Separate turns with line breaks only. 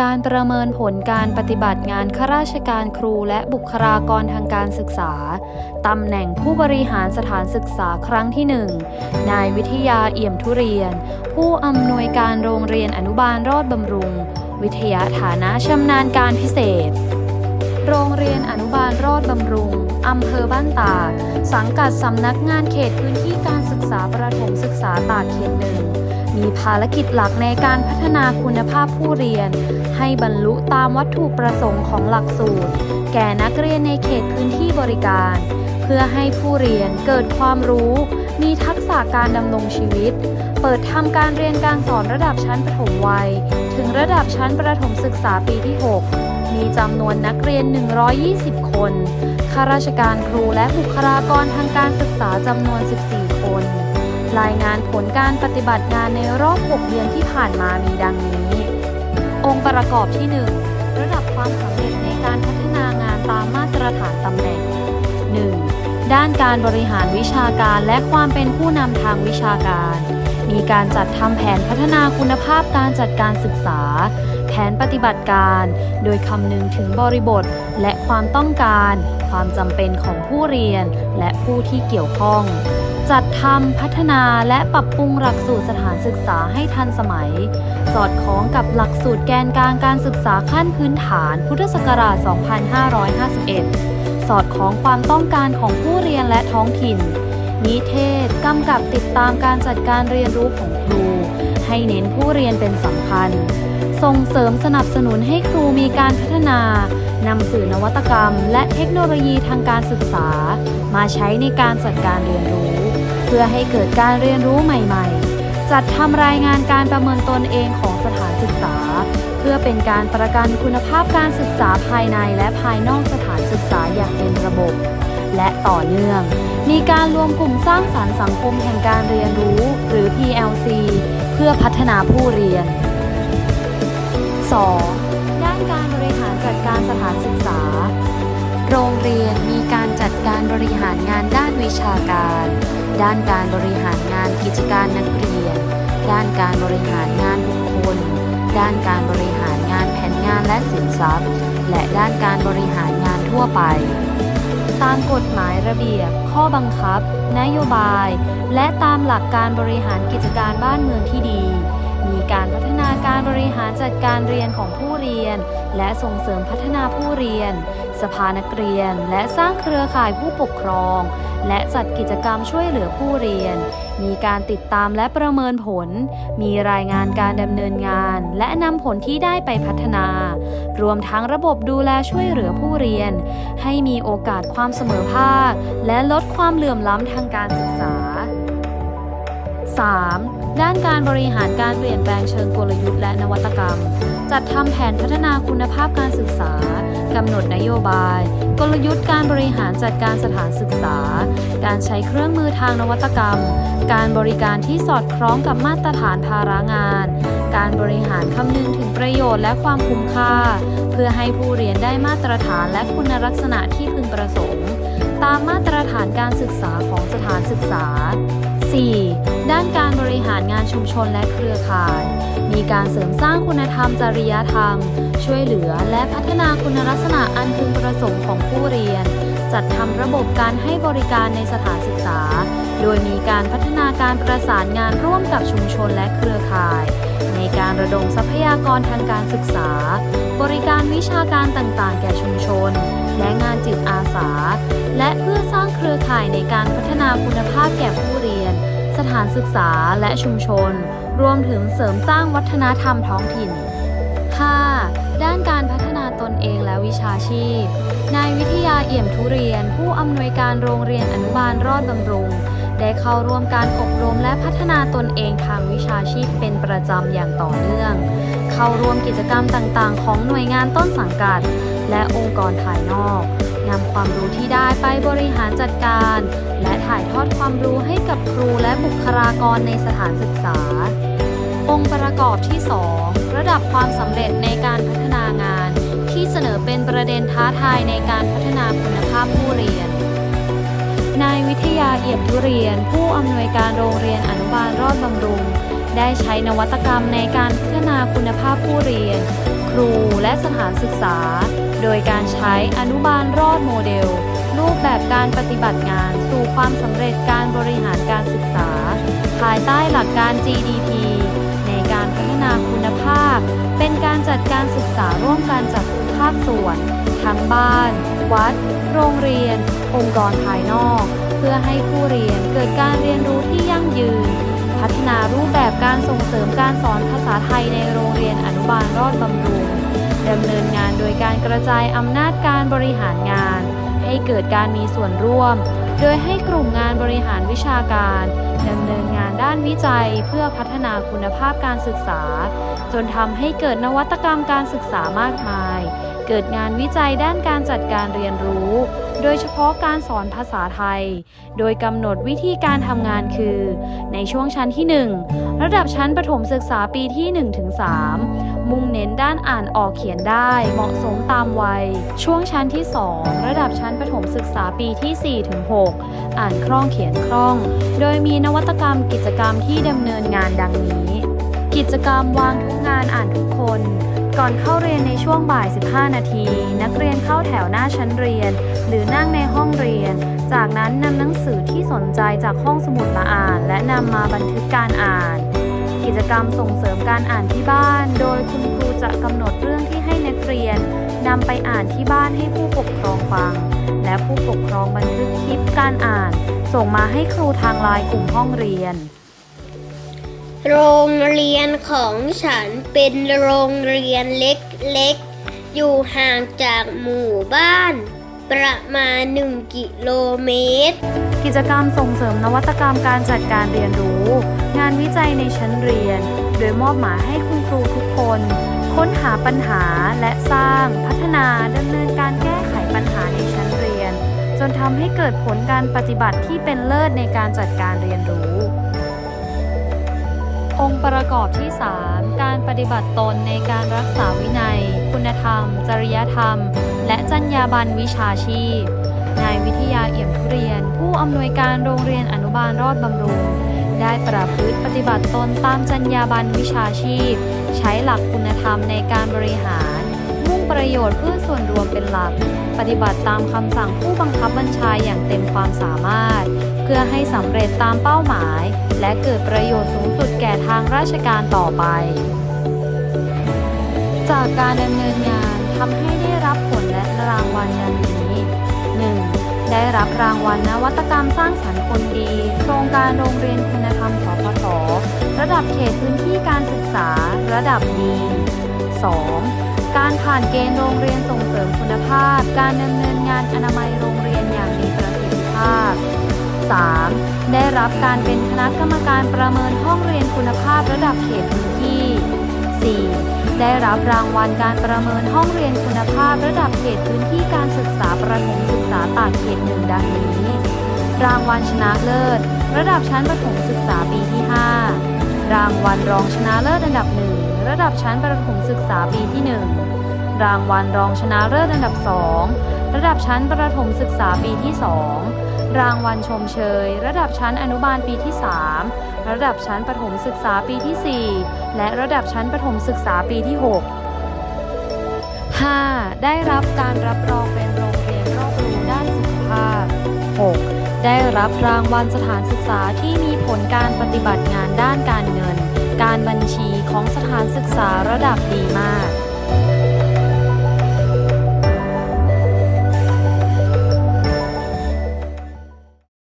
การประเมินผลการปฏิบัติงานข้าราชการครูและบุคลากรทางการศึกษา ตำแหน่งผู้บริหารสถานศึกษาครั้งที่ 1 นายวิทยาเอี่ยมทุเรียน ผู้อำนวยการโรงเรียนอนุบาลรอดบำรุง วิทยาฐานะชำนาญการพิเศษ โรงเรียนอนุบาลรอดบำรุง อำเภอบ้านตากสังกัดสำนักงานเขตพื้นที่การศึกษาประถมศึกษาตากเขตหนึ่งมีภารกิจหลักในการพัฒนาคุณภาพผู้เรียน ให้บรรลุตามวัตถุประสงค์ของหลักสูตร แก่นักเรียนในเขตพื้นที่บริการ เพื่อให้ผู้เรียนเกิดความรู้ มีทักษะการดำรงชีวิต เปิดทำการเรียนการสอนระดับชั้นประถมวัย ถึงระดับชั้นประถมศึกษาปีที่ 6 มีจำนวนนักเรียน 120 คน ข้าราชการครูและบุคลากรทางการศึกษาจำนวน 14 คน รายงานผลการปฏิบัติงานในรอบ 6 เดือนที่ผ่านมามีดังนี้ องค์ประกอบที่ 1 ระดับความสำเร็จในการพัฒนางานตามมาตรฐานตำแหน่ง 1. ด้านการบริหารวิชาการและความเป็นผู้นำทางวิชาการ มีการจัดทำแผนพัฒนาคุณภาพการจัดการศึกษา แผนปฏิบัติการ โดยคำนึงถึงบริบทและความต้องการ ความจำเป็นของผู้เรียน และผู้ที่เกี่ยวข้อง จัดทำพัฒนาและปรับปรุงหลักสูตรสถานศึกษาให้ทันสมัย สอดคล้องกับหลักสูตรแกนกลางการศึกษาขั้นพื้นฐานพุทธศักราช 2551 สอดคล้องความต้องการของผู้เรียนและท้องถิ่น นิเทศกำกับติดตามการจัดการเรียนรู้ของครู ให้เน้นผู้เรียนเป็นสำคัญ ส่งเสริมสนับสนุนให้ครูมีการพัฒนานำสื่อนวัตกรรม และเทคโนโลยีทางการศึกษา มาใช้ในการจัดการเรียนรู้ เพื่อให้เกิดการเรียนรู้ใหม่ๆ จัดทำรายงานการประเมินตนเองของสถานศึกษา เพื่อเป็นการประกันคุณภาพการศึกษาภายในและภายนอกสถานศึกษาอย่างเป็นระบบ และต่อเนื่อง มีการรวมกลุ่มสร้างสรรค์สังคมแห่งการเรียนรู้ หรือ PLC เพื่อพัฒนาผู้เรียน 2. ด้านการบริหารจัดการสถานศึกษา โรงเรียนมีการจัดการบริหารงานด้านวิชาการ ด้านการบริหารงานกิจการนักเรียน ด้านการบริหารงานบุคคล ด้านการบริหารงานแผนงานและสินทรัพย์ และด้านการบริหารงานทั่วไป ตามกฎหมายระเบียบ ข้อบังคับ นโยบาย และตามหลักการบริหารกิจการบ้านเมืองที่ดี มีการพัฒนาการบริหารจัดการเรียนของผู้เรียน และส่งเสริมพัฒนาผู้เรียน สภานักเรียน และสร้างเครือข่ายผู้ปกครอง และจัดกิจกรรมช่วยเหลือผู้เรียน มีการติดตามและประเมินผล มีรายงานการดำเนินงาน และนำผลที่ได้ไปพัฒนา รวมทั้งระบบดูแลช่วยเหลือผู้เรียน ให้มีโอกาสความเสมอภาคและลดความเหลื่อมล้ำทางการศึกษา 3. ด้านการบริหารการเปลี่ยนแปลงเชิงกลยุทธ์และนวัตกรรม จัดทำแผนพัฒนาคุณภาพการศึกษากำหนดนโยบาย กลยุทธ์การบริหารจัดการสถานศึกษา การใช้เครื่องมือทางนวัตกรรม การบริการที่สอดคล้องกับมาตรฐานภาระงาน การบริหารคำนึงถึงประโยชน์และความคุ้มค่า เพื่อให้ผู้เรียนได้มาตรฐานและคุณลักษณะที่พึงประสงค์ ตามมาตรฐานการศึกษาของสถานศึกษา 4. ด้านการบริหารงานชุมชนและเครือข่าย มีการเสริมสร้างคุณธรรมจริยธรรม ช่วยเหลือและพัฒนาคุณลักษณะอันพึงประสงค์ของผู้เรียน จัดทำระบบการให้บริการในสถานศึกษา โดยมีการพัฒนาการประสานงานร่วมกับชุมชนและเครือข่าย ในการระดมทรัพยากรทางการศึกษา บริการวิชาการต่างๆ แก่ชุมชน และงานจิตอาสา และเพื่อสร้างเครือข่ายในการพัฒนาคุณภาพแก่ผู้เรียน สถานศึกษาและชุมชน รวมถึงเสริมสร้างวัฒนธรรมท้องถิ่น 5. ด้านการพัฒนา เองและวิชาชีพ นายวิทยาเอี่ยมทุเรียน ผู้อำนวยการโรงเรียนอนุบาลรอดบำรุง ได้เข้าร่วมการอบรมและพัฒนาตนเองทางวิชาชีพเป็นประจำอย่างต่อเนื่อง เข้าร่วมกิจกรรมต่างๆ ของหน่วยงานต้นสังกัด และองค์กรภายนอกนำความรู้ที่ได้ไปบริหารจัดการ และถ่ายทอดความรู้ให้กับครูและบุคลากรในสถานศึกษา องค์ประกอบที่ 2 ระดับความสำเร็จในการพัฒนางาน ที่เสนอเป็นประเด็นท้าทายในการพัฒนาคุณภาพผู้เรียน นายวิทยาเอี่ยมทุเรียน ผู้อำนวยการโรงเรียนอนุบาลรอดบำรุง ได้ใช้นวัตกรรมในการพัฒนาคุณภาพผู้เรียน ครูและสถานศึกษา โดยการใช้อนุบาลรอดโมเดล รูปแบบการปฏิบัติงานสู่ความสำเร็จการบริหารการศึกษา ภายใต้หลักการ GDP ในการพัฒนาคุณภาพ เป็นการจัดการศึกษาร่วมกันจากาคส่วน ทั้งบ้าน วัด โรงเรียน องค์กรภายนอก เพื่อให้ผู้เรียนเกิดการเรียนรู้ที่ยั่งยืน พัฒนารูปแบบการส่งเสริมการสอนภาษาไทยในโรงเรียนอนุบาลรอดบำรุงดำเนินงานโดยการกระจายอำนาจการบริหารงาน ให้เกิดการมีส่วนร่วม โดยให้กลุ่มงานบริหารวิชาการดำเนินงานด้านวิจัยเพื่อพัฒนาคุณภาพการศึกษา จนทำให้เกิดนวัตกรรมการศึกษามากมาย เกิดงานวิจัยด้านการจัดการเรียนรู้ โดยเฉพาะการสอนภาษาไทย โดยกำหนดวิธีการทำงานคือ ในช่วงชั้นที่ 1 ระดับชั้นประถมศึกษาปีที่ 1-3 มุ่งเน้นด้านอ่านออกเขียนได้ เหมาะสมตามวัย ช่วงชั้นที่ 2 ระดับชั้นประถมศึกษาปีที่ 4-6 อ่านคล่องเขียนคล่อง โดยมีนวัตกรรมกิจกรรมที่ดำเนินงานดังนี้ กิจกรรมวางทุกงานอ่านทุกคน ก่อนเข้าเรียนในช่วงบ่าย 15 นาที นักเรียนเข้าแถวหน้าชั้นเรียน หรือนั่งในห้องเรียน จากนั้นนำหนังสือที่สนใจจากห้องสมุดมาอ่าน และนำมาบันทึกการอ่าน กิจกรรมส่งเสริมการอ่านที่บ้าน โดยคุณครูจะกำหนดเรื่องที่ให้นักเรียนนำไปอ่านที่บ้านให้ผู้ปกครองฟัง และผู้ปกครองบันทึกคลิปการอ่าน ส่งมาให้ครูทางไลน์กลุ่มห้องเรียน
โรงเรียนของฉันเป็นโรงเรียนเล็กๆ อยู่ห่างจากหมู่บ้าน ประมาณ 1 กิโลเมตร
กิจกรรมส่งเสริมนวัตกรรมการจัดการเรียนรู้ งานวิจัยในชั้นเรียน โดยมอบหมายให้คุณครูทุกคน ค้นหาปัญหาและสร้าง พัฒนาดำเนินการแก้ไขปัญหาในชั้นเรียน จนทำให้เกิดผลการปฏิบัติที่เป็นเลิศในการจัดการเรียนรู้ องค์ประกอบที่ 3 การปฏิบัติตนในการรักษาวินัย คุณธรรม จริยธรรม และจรรยาบรรณวิชาชีพ นายวิทยาเอี่ยมทุเรียน ผู้อำนวยการโรงเรียนอนุบาลรอดบำรุง ได้ประพฤติปฏิบัติตนตามจรรยาบรรณวิชาชีพ ใช้หลักคุณธรรมในการบริหาร ประโยชน์เพื่อส่วนรวมเป็นหลัก ปฏิบัติตามคำสั่งผู้บังคับบัญชาอย่างเต็มความสามารถ เพื่อให้สำเร็จตามเป้าหมาย และเกิดประโยชน์สูงสุดแก่ทางราชการต่อไป จากการดำเนินงานทำให้ได้รับผลและรางวัลดังนี้ 1. ได้รับรางวัลนวัตกรรมสร้างสรรค์คนดี โครงการโรงเรียนคุณธรรมสพทระดับเขตพื้นที่การศึกษา ระดับดี 2. การผ่านเกณฑ์โรงเรียนส่งเสริมคุณภาพ การดำเนินงานอนามัยโรงเรียนอย่างมีประสิทธิภาพ 3. ได้รับการเป็นคณะกรรมการประเมินห้องเรียนคุณภาพระดับเขตพื้นที่ 4. ได้รับรางวัลการประเมินห้องเรียนคุณภาพระดับเขตพื้นที่การศึกษาประถมศึกษาตากเขตหนึ่งดังนี้ รางวัลชนะเลิศ ระดับชั้นประถมศึกษาปีที่ 5 รางวัลรองชนะเลิศอันดับหนึ่งระดับชั้นประถมศึกษาปีที่ 1 รางวัลรองชนะเลิศอันดับ 2 ระดับชั้นประถมศึกษาปีที่ 2 รางวัลชมเชย ระดับชั้นอนุบาลปีที่ 3 ระดับชั้นประถมศึกษาปีที่ 4 และระดับชั้นประถมศึกษาปีที่ 6 5. ได้รับการรับรองเป็น รับรางวัลสถานศึกษาที่มีผลการปฏิบัติงานด้านการเงิน การบัญชีของสถานศึกษาระดับดีมาก